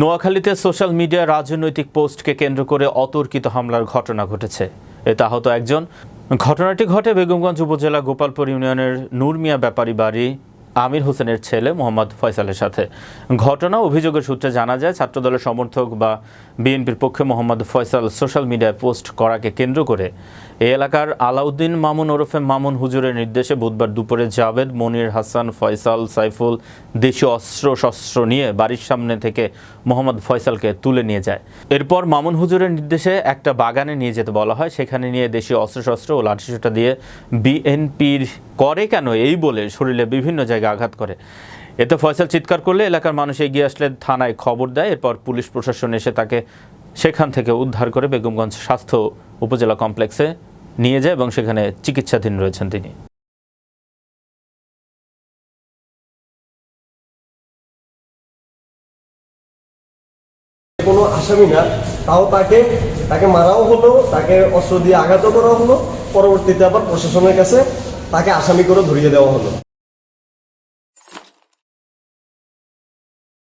নোয়াখালীতে সোশ্যাল মিডিয়ায় রাজনৈতিক পোস্টকে কেন্দ্র করে অতর্কিত হামলার ঘটনা ঘটেছে। এতে আহত একজন। ঘটনাটি ঘটে বেগমগঞ্জ উপজেলা গোপালপুর ইউনিয়নের নুরমিয়া ব্যাপারী বাড়ি আমির হোসেনের ছেলে মোহাম্মদ ফয়সালের সাথে। ঘটনা অভিযোগের সূত্রে জানা যায়, ছাত্রদলের সমর্থক বা বিএনপির পক্ষে মোহাম্মদ ফয়সাল সোশ্যাল মিডিয়ায় পোস্ট করাকে কেন্দ্র করে। এ এলাকার আলাউদ্দিন মামুন ওরফে মামুন হুজুরের নির্দেশে বুধবার দুপুরে জাভেদ, মনির হাসান, ফয়সাল, সাইফুল দেশীয় অস্ত্র শস্ত্র নিয়ে বাড়ির সামনে থেকে মোহাম্মদ ফয়সালকে তুলে নিয়ে যায়। এরপর মামুন হুজুরের নির্দেশে একটা বাগানে নিয়ে যেতে বলা হয়। সেখানে নিয়ে দেশীয় অস্ত্রশস্ত্র ও লাঠিসোঁটা দিয়ে বিএনপির করে কেন এই বলে শরীরে বিভিন্ন জায়গায় আঘাত করে। এতে ফয়সাল চিৎকার করলে এলাকার মানুষ এগিয়ে আসলে থানায় খবর দেয়। এরপর পুলিশ প্রশাসন এসে তাকে সেখান থেকে উদ্ধার করে বেগমগঞ্জ স্বাস্থ্য উপজেলা কমপ্লেক্সে নিয়ে যায় এবং সেখানে চিকিৎসাধীন রয়েছেন তিনি। কোনো আসামি না। তাও তাকে তাকে মারাও হলো, তাকে অস্ত্র দিয়ে আঘাতও করা হলো। পরবর্তীতে আবার প্রশাসনের কাছে তাকে আসামি করে ধরিয়ে দেওয়া হলো।